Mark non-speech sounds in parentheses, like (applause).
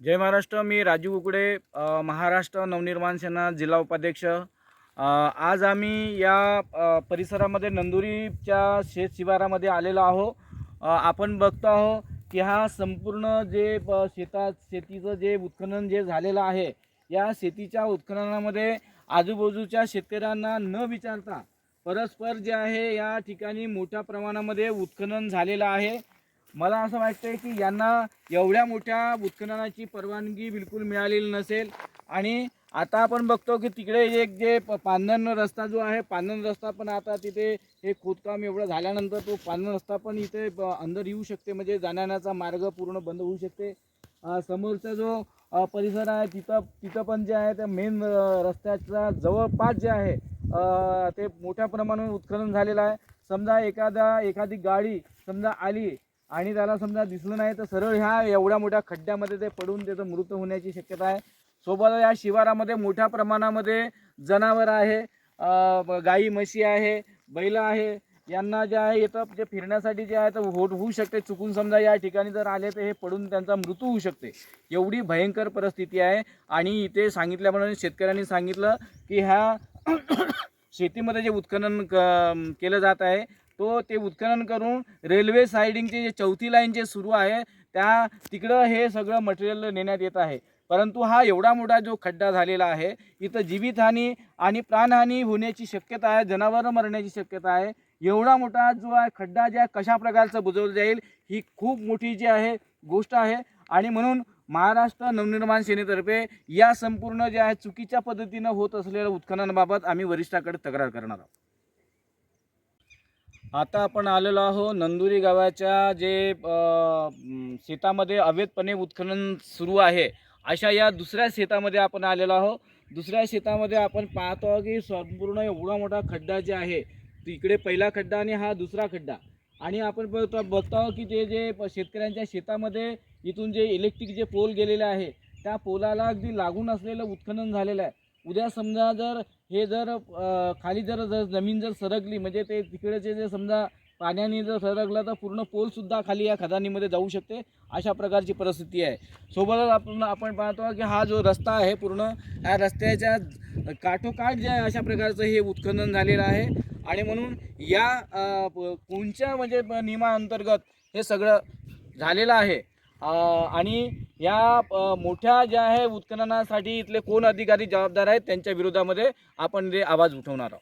जय महाराष्ट्र मी राजू कुकडे महाराष्ट्र नवनिर्माण सेना जिल्हा उपाध्यक्ष. आज आम्ही या परिसरामध्ये नंदुरीच्या शेत शिवारामध्ये आलेलो आहो आपण बघतो आहो की हा संपूर्ण जे शेतात शेतीचं जे उत्खनन जे झालेलं आहे या शेतीच्या उत्खननामध्ये आजूबाजूच्या शेतकऱ्यांना न विचारता परस्पर जे आहे या ठिकाणी मोठ्या प्रमाणामध्ये उत्खनन झालेलं आहे. मला असं वाटतंय की यांना एवढ्या मोठ्या उत्खननाची परवानगी बिलकुल मिळालेली नसेल. आणि आता आपण बघतो की तिकडे एक जे प- पांदन रस्ता जो आहे पांदन रस्ता पण आता तिथे हे खोदकाम एवढं झाल्यानंतर तो पांदन रस्ता पण इथे ब- अंदर येऊ शकते. म्हणजे जाण्याचा मार्ग पूर्ण बंद होऊ शकते. समोरचा जो परिसर आहे तिथं तिथं पण जे आहे त्या मेन रस्त्याच्या जवळपास जे आहे ते मोठ्या प्रमाणावर उत्खनन झालेलं आहे. समजा एखादा एखादी गाडी समजा आली आणि त्याला समजा दिसलं नाही तर सरळ ह्या एवढ्या मोठ्या खड्ड्यामध्ये ते पडून त्याचं मृत होण्याची शक्यता आहे. सोबत या शिवारामध्ये मोठ्या प्रमाणामध्ये जनावर आहे गाई म्हशी आहे बैल आहे. यांना जे आहे येतं जे फिरण्यासाठी जे आहे तर होट होऊ शकते. चुकून समजा या ठिकाणी जर आले तर हे पडून त्यांचा मृत्यू होऊ शकते. एवढी भयंकर परिस्थिती आहे. आणि इथे सांगितल्याप्रमाणे शेतकऱ्यांनी सांगितलं की ह्या (coughs) शेतीमध्ये जे उत्खनन क- केलं जात आहे तो ते उत्खनन करून रेल्वे सायडिंगचे जे चौथी लाईन जे सुरू आहे त्या तिकडं हे सगळं मटेरियल नेण्यात येत आहे. परंतु हा एवढा मोठा जो खड्डा झालेला आहे इथं जीवितहानी आणि प्राणहानी होण्याची शक्यता आहे जनावरं मरण्याची शक्यता आहे. एवढा मोठा जो आहे खड्डा जे आहे कशा प्रकारचं बुजवलं जाईल ही खूप मोठी जी आहे गोष्ट आहे. आणि म्हणून महाराष्ट्र नवनिर्माण सेनेतर्फे या संपूर्ण जे आहे चुकीच्या पद्धतीनं होत असलेल्या उत्खननाबाबत आम्ही वरिष्ठाकडे तक्रार करणार आहोत. आता आपण आलेलो आहो नंदुरी गावाच्या जे शेतामध्ये अवैधपणे उत्खनन सुरू आहे. अशा या दुसऱ्या शेतामध्ये आपण आलेलो आहो दुसऱ्या शेतामध्ये आपण पाहतो की संपूर्ण एवढा मोठा खड्डा जे आहे इकडे पहिला खड्डा आणि हा दुसरा खड्डा. आणि आपण बघतो आहोत की ते जे प- शेतकऱ्यांच्या शेतामध्ये इथून जे इलेक्ट्रिक जे पोल गेलेले आहे त्या पोलाला अगदी लागून असलेलं उत्खनन झालेलं आहे. उद्या समजा जर हे जर खाली जर जर जमीन जर सरकली म्हणजे ते तिकडचे जे समजा पाण्याने जर सरकलं तर पूर्ण पोलसुद्धा खाली या खदानीमध्ये जाऊ शकते. अशा प्रकारची परिस्थिती आहे. सोबतच आपण आपण पाहतो की हा जो रस्ता आहे पूर्ण ह्या रस्त्याच्या काठोकाठ जे आहे अशा प्रकारचं हे उत्खनन झालेलं आहे. आणि म्हणून या अ, कोणच्या म्हणजे नियमाअंतर्गत हे सगळं झालेलं आहे. आणि या मोठ्या ज्या आहे उत्खननासाठी इथले कोण अधिकारी जबाबदार आहेत त्यांच्या विरोधामध्ये आपण ते आवाज उठवणार आहोत.